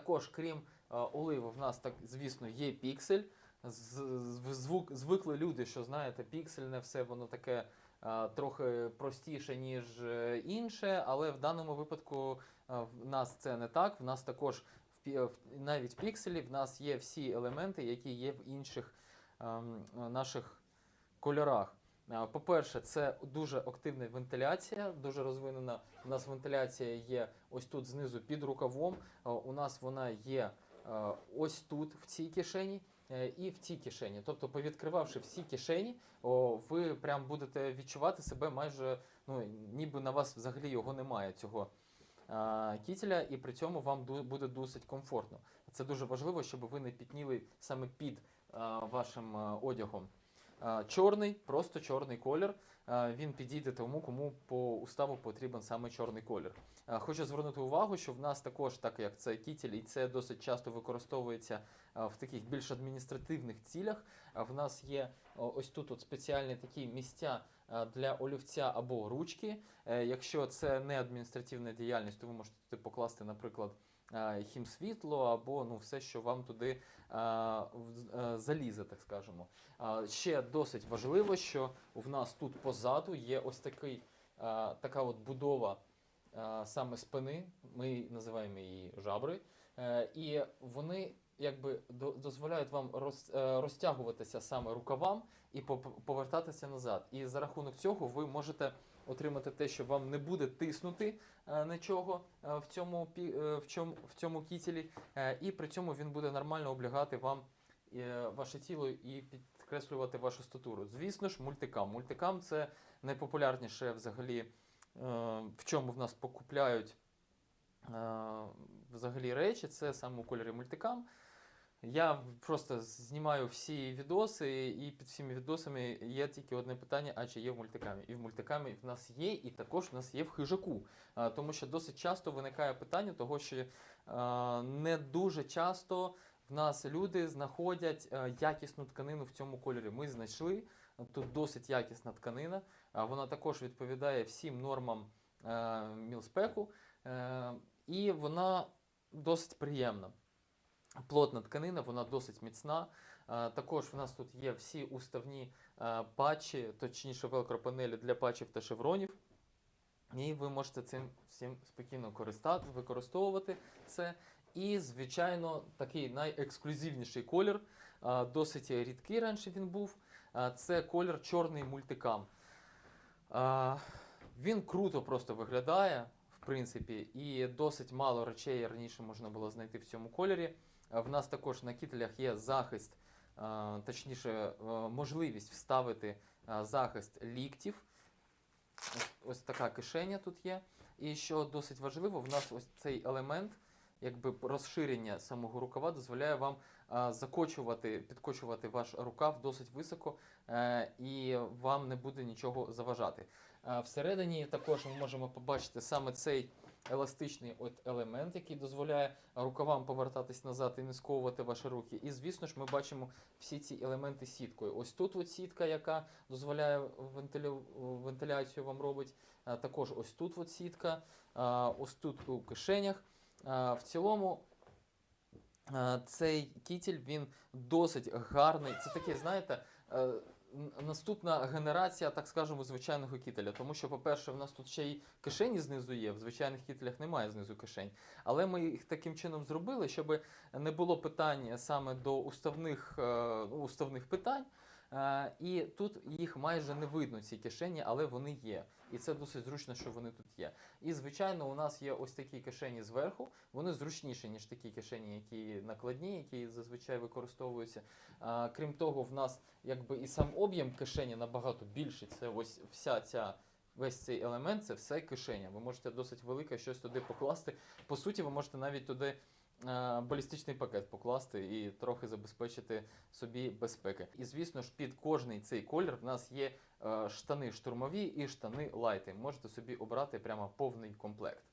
також, крім е, оливи, в нас так, звісно, є піксель. Звук, звикли люди, що знаєте, піксельне все воно таке е, трохи простіше, ніж е, інше, але в даному випадку в нас це не так. В нас також навіть в пікселі в нас є всі елементи, які є в інших ем, наших кольорах. Е, По-перше, це дуже активна вентиляція, дуже розвинена. У нас вентиляція є ось тут знизу під рукавом. Е, У нас вона є е, ось тут, в цій кишені. І в цій кишені, тобто, повідкривавши всі кишені, ви прям будете відчувати себе майже, ну ніби на вас взагалі його немає цього кітеля, і при цьому вам буде досить комфортно. Це дуже важливо, щоб ви не пітніли саме під вашим одягом. Чорний, просто чорний колір. Він підійде тому, кому по уставу потрібен саме чорний колір. Хочу звернути увагу, що в нас також, так як це кітель, і це досить часто використовується в таких більш адміністративних цілях. В нас є ось тут от спеціальні такі місця для олівця або ручки. Е, Якщо це не адміністративна діяльність, то ви можете покласти, наприклад, хімсвітло або ну, все, що вам туди е, е, залізе, так скажемо. Ще досить важливо, що в нас тут позаду є ось такий, е, така от будова е, саме спини, ми називаємо її жабри, Е, і вони якби до- дозволяють вам роз, е, розтягуватися саме рукавам і повертатися назад. І за рахунок цього ви можете отримати те, що вам не буде тиснути е, нічого е, в цьому в цьому, в цьому кітелі, і при цьому він буде нормально облягати вам ваше тіло і підкреслювати вашу статуру. Звісно ж, мультикам. Мультикам це найпопулярніше взагалі, в чому в нас покупляють взагалі речі, це саме у кольорі мультикам. Я просто знімаю всі відоси, і під всіми відосами є тільки одне питання: а чи є в мультикамі? І в мультикамі в нас є, і також в нас є в хижаку. Тому що досить часто виникає питання того, що не дуже часто в нас люди знаходять е, якісну тканину в цьому кольорі. Ми знайшли тут досить якісна тканина. Вона також відповідає всім нормам е, мілспеку, е, і вона досить приємна. Плотна тканина, вона досить міцна. Е, Також в нас тут є всі уставні е, патчі, точніше велкропанелі для патчів та шевронів. І ви можете цим всім спокійно користати, використовувати це. І, звичайно, такий найексклюзивніший колір, е, досить рідкий раніше він був. Це колір чорний мультикам. Він круто просто виглядає, в принципі, і досить мало речей раніше можна було знайти в цьому кольорі. В нас також на кітелях є захист, точніше, е, можливість вставити захист ліктів. Ось така кишеня тут є. І що досить важливо, в нас ось цей елемент, якби розширення самого рукава, дозволяє вам закочувати, підкочувати ваш рукав досить високо, е, і вам не буде нічого заважати. Всередині також ми можемо побачити саме цей еластичний от елемент, який дозволяє рукавам повертатись назад і не сковувати ваші руки. І звісно ж, ми бачимо всі ці елементи сіткою. Ось тут от сітка, яка дозволяє вентилю... вентиляцію вам робить. Також ось тут от сітка, ось тут у кишенях. В цілому. Цей кітель він досить гарний. Це таке, знаєте, е, наступна генерація, так скажемо, звичайного кітеля. Тому що, по-перше, в нас тут ще й кишені знизу є, в звичайних кітелях немає знизу кишень. Але ми їх таким чином зробили, щоб не було питань саме до уставних, е, уставних питань. Е, І тут їх майже не видно, ці кишені, але вони є. І це досить зручно, що вони тут є. І, звичайно, у нас є ось такі кишені зверху. Вони зручніші, ніж такі кишені, які накладні, які зазвичай використовуються. А, крім того, в нас якби і сам об'єм кишені набагато більший. Це ось вся ця. Весь цей елемент це все кишеня. Ви можете досить велике щось туди покласти. По суті, ви можете навіть туди е, балістичний пакет покласти і трохи забезпечити собі безпеки. І звісно ж, під кожний цей колір в нас є е, штани штурмові і штани лайти. Можете собі обрати прямо повний комплект.